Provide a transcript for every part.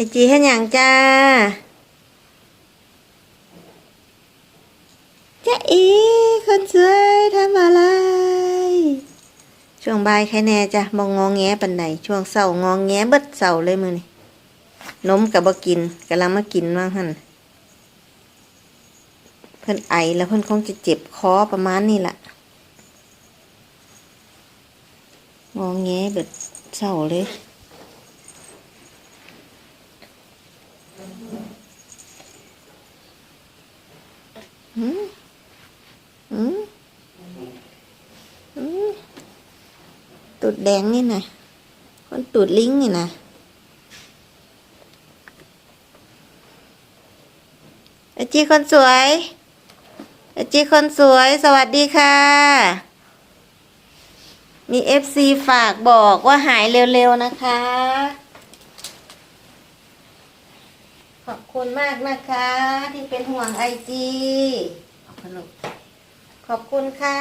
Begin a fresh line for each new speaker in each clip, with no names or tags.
ไอจีให้หยังจ้าจ้าอีคนสวยทำอะไร ช่วงบ่ายใครแน่จ้ะมองงองแงปันใดช่วงเสาร์งองแงเบิดเสาร์เลยมือนี่นมกับบกินกำลังมากินว่างหันเพิ่นไอแล้วเพิ่นคงจะเจ็บคอประมาณนี้แหละงองแงเบิดเสาร์เลย อืมอืมอืมตูดแดงนี่นะคนตูดลิงนี่นะไอจีคนสวยไอจีคนสวย สวัสดีค่ะ มีเอฟซีฝากบอกว่าหายเร็วๆนะคะ ขอบคุณมากนะคะ ที่เป็นห่วงไอจีขอบคุณค่ะ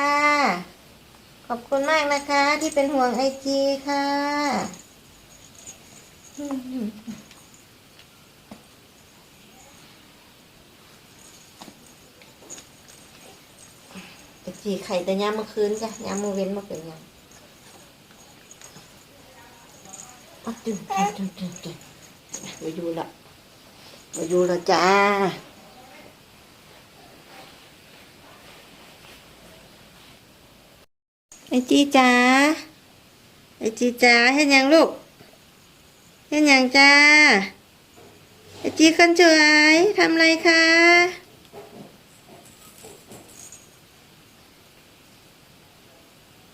ขอบคุณมากนะคะ ที่เป็นห่วงไอจีค่ะไอจีไข่แต่ยามเมื่อคืนจ้ะยามเมื่อเว้นเมื่อเป็นยังอ๋อตื่นตื่นตื่นตื่นตื่นไปดูละ มาอยู่แล้วจ้าไอจีจ้าไอจีจ้าเห็นยังลูกเห็นยังจ้าไอจีคนสวยทำไรคะ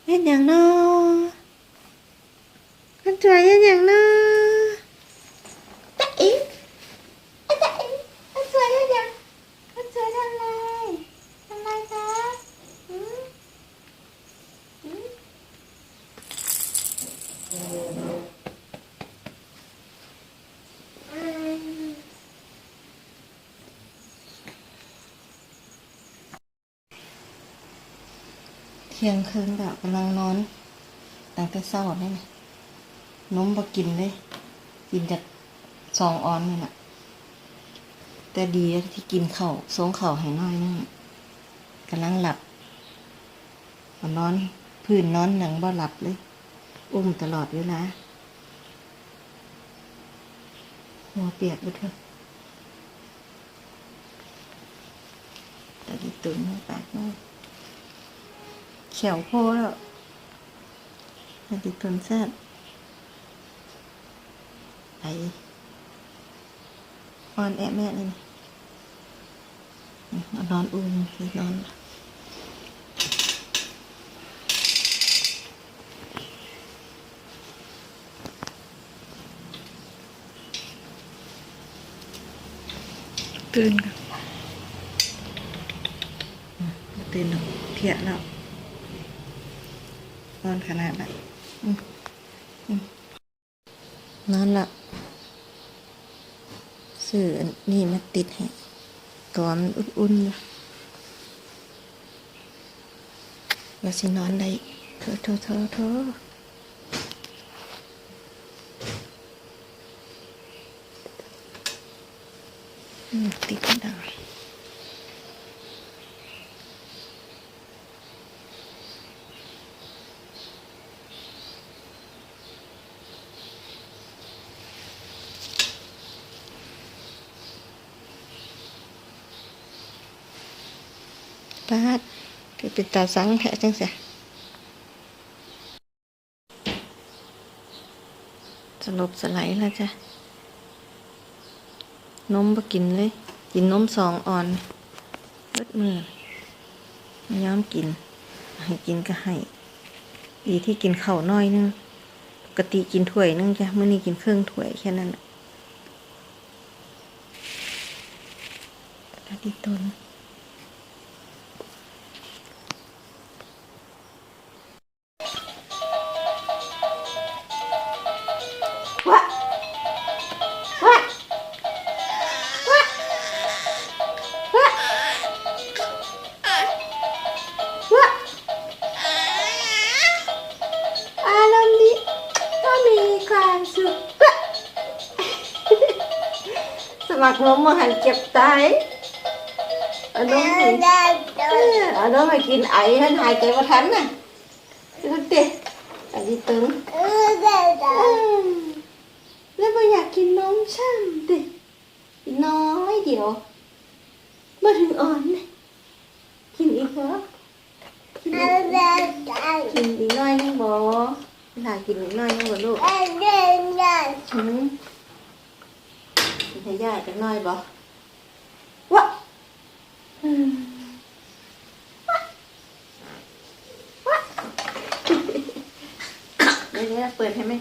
เห็นยังเนาะคนสวยเห็นยังเนาะอี อาจารย์อันสวยเลยยังอันสวยทำไรทำไรคะหืมหืมอืมเที่ยงคืนแบบกำลังนอนตั้งแต่เช้าเลยนะนมบ่กินเลย กินจากสองออนนี่แหละแต่ดีที่กินเข่าสงเข่าให้น้อยนึงกำลังหลับนอนพื้นนอนหนังบ่หลับเลย อุ้มตลอดเวลาหัวเปียกไปเถอะตาดีตุนให้ปากน้อย เขียวโพแล้วตาดีตุนแซ่บไปออนแอะแม่เลยนี่เอนอนอุ้มสินอนตื่นกันตื่นแล้วเพียแล้ว นอนขนาดนั้นอืมอืมนอนละสื่อนี่มาติดให้ตัวมันอุ่นๆอยู่ว่าสินอนได้เธอเธอเธอเธออืมติดไม่ ปาดคือเป็นตาสังแผลจังเสียสลบสไลแล้วจ้ะนมบ่กินเลย กินนมสองอ่อนเบิดมือไม่ยอมกิน ให้กินก็ให้ ดีที่กินเข้าน้อยนึง ปกติกินถ้วยนึงจ้ะเมื้อนี้กินเครื่องถ้วยแค่นั้นแหละตาดีตน มัครนมมาหันเก็บตายเอานมให้เออเอานมให้กินไอหันหายใจมาทันน่ะดูดิอันนี้ตึงเออแล้วมาอยากกินนมช่างดิน้อยเดียวมาถึงอ่อนนะกินอีกเหรอกินอีกกินอีกหน้อยนึงบ่หลากินอีกหน้อยนึงบ่ลูกอืม ให้ยายกันหน่อยบ่วะอืมวะวะเดี๋ยวเดี๋ยวเปิดให้ไหม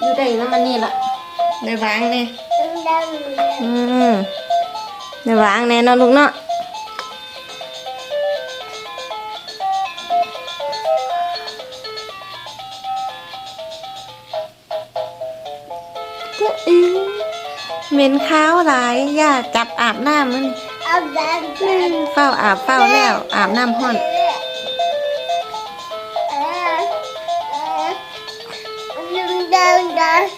อยู่ได้แล้วมันนี่ละ ได้วางเนี่ยอืมได้วางแน่นอนลูกเนาะเจ้าอีเหม็นข้าวหลายย่าจับอาบน้ำมันเฝ้าอาบเฝ้าแล้ว อาบน้ำห้อน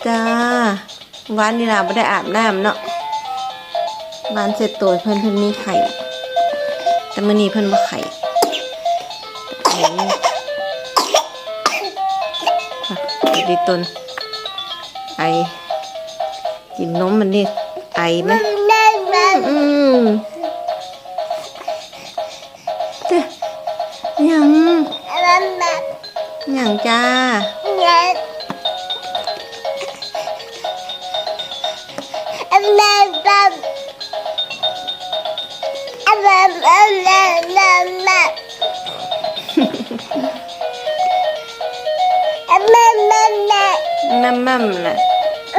จ้า วันนี้เราไม่ได้อาบน้ำเนาะวานเสร็จตัวเพิ่นเพิ่นมีไข่ แต่มื้อนี้เพิ่นบ่ไข่ดีตนไอ กินนมมันนี่ไอไหมอืมยังยังจ้า มัมมัมนะ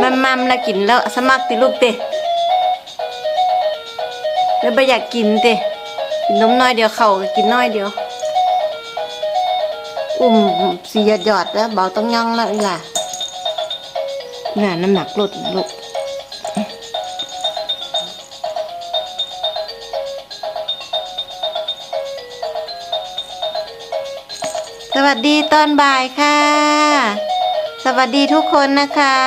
มัมมัมนะกินแล้วสมัครติลูกเตะแล้วไม่อยากกินเตะกินนมน้อยเดียวเข่ากินน้อยเดียว อุ้มสีหยอดหยอดแล้วเบาต้องย่งแล้วอีหล่ะน่ะน้ำหนักลดลูก วัสดีตอนบ่ายค่ะ สวัสดีทุกคนนะคะ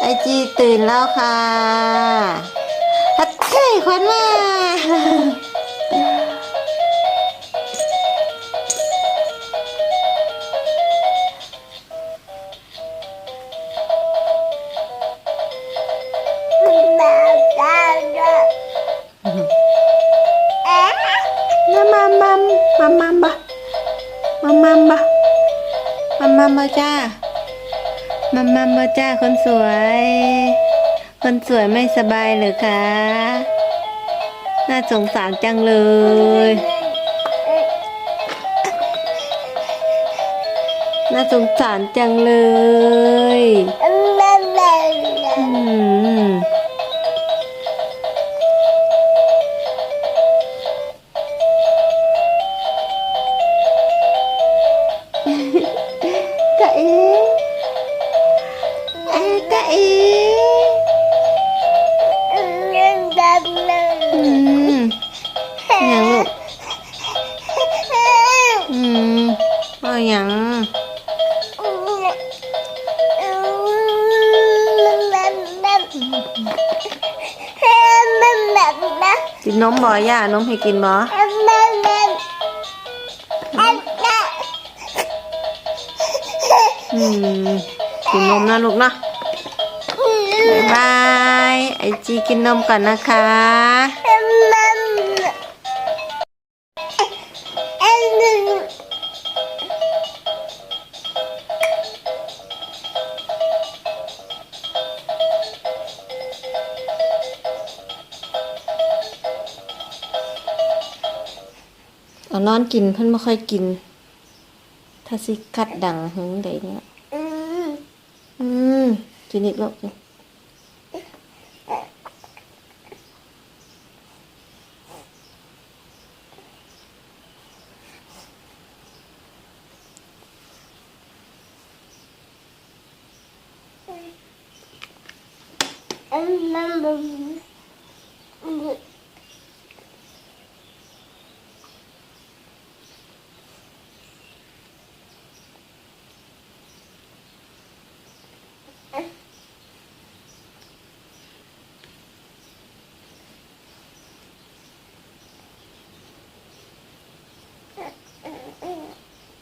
ไอจีตื่นแล้วค่ะฮัทเช่ควันมามา จ้ามัมมัมบะจ้าคนสวย คนสวยไม่สบายเหรือคะ น่าสงสารจังเลย น่าสงสารจังเลย อืม บ่ย่านมให้กินบ่อืมกินนมนะลูกเนาะบ๊ายบาย ไอจีกินนมก่อนนะคะ อานอนกินเพิ่นไม่ค่อยกิน ถ้าสิคัดดังหึงใดเนี่ยอืมกินอีกแล้วกิน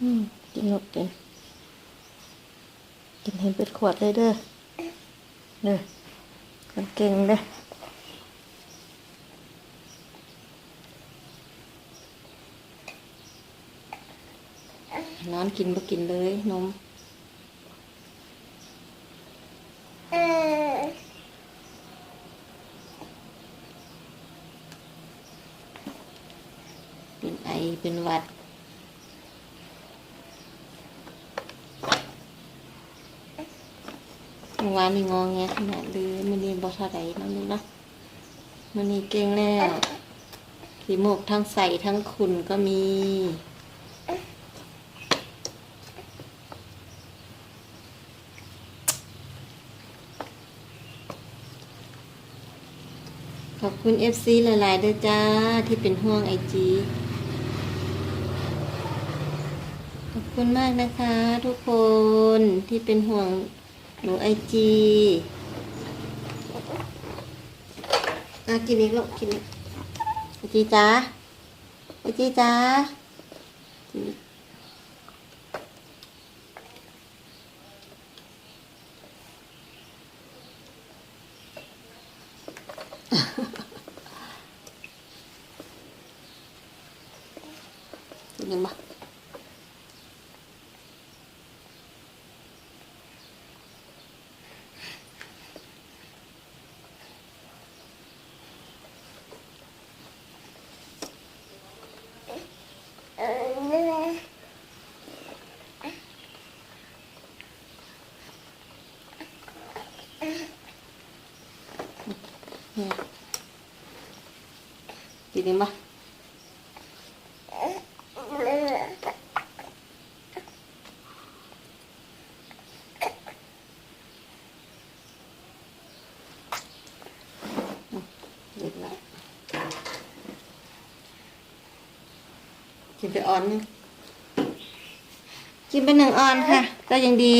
อืมกินหมดกินกินให้เบิดขวดเลยเด้อเด้อคนเก่งเด้อนอนกินบ่กินเลยนมเป็นไอเป็นหวัด เมื่อวานนี่งองแงขนาดเลยมันนี่บอเท่าไหรนั่นลูกนะมันนี่เก่งแล้วสีหมกทั้งใส่ทั้งขุนก็มีขอบคุณเอฟซีหลายๆด้วยจ้า ที่เป็นห่วงไอจีขอบคุณมากนะคะทุกคนที่เป็นห่วง หนูไอจีอะกินอีกลูกกินอีกไอจีจ้าไอจีจ้ากินอีกกินยังบ้า เนี่ย กินยังบ้าเด็กละกินไปออนหนึงกินไปหนึ่งออนค่ะ ก็ยังดี